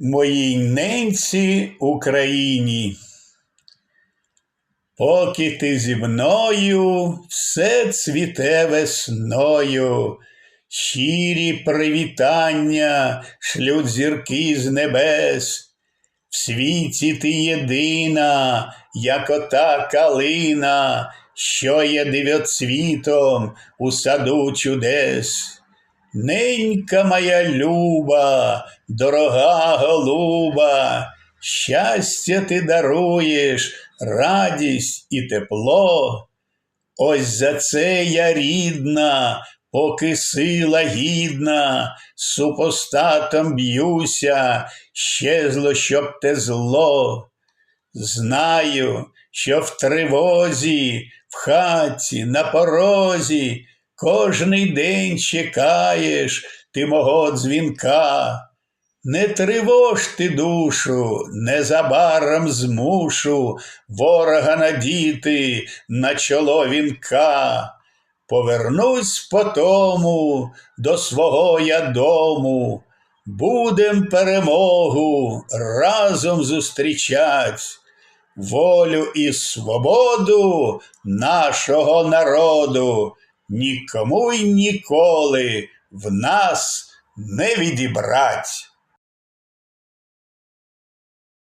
моїй ненці Україні. Поки ти зі мною, все цвіте весною, щирі привітання шлють зірки з небес. В світі ти єдина, як ота калина, що є дев'ятцвітом у саду чудес. Ненька моя люба, дорога голуба, щастя ти даруєш, радість і тепло. Ось за це я рідна, поки сила гідна, супостатом б'юся, щезло, щоб те зло. Знаю, що в тривозі, в хаті, на порозі, кожний день чекаєш ти мого дзвінка. Не тривож ти душу, незабаром змушу ворога надіти на чоло вінка. Повернусь потому до свого я дому, будем перемогу разом зустрічать, волю і свободу нашого народу нікому й ніколи в нас не відібрать.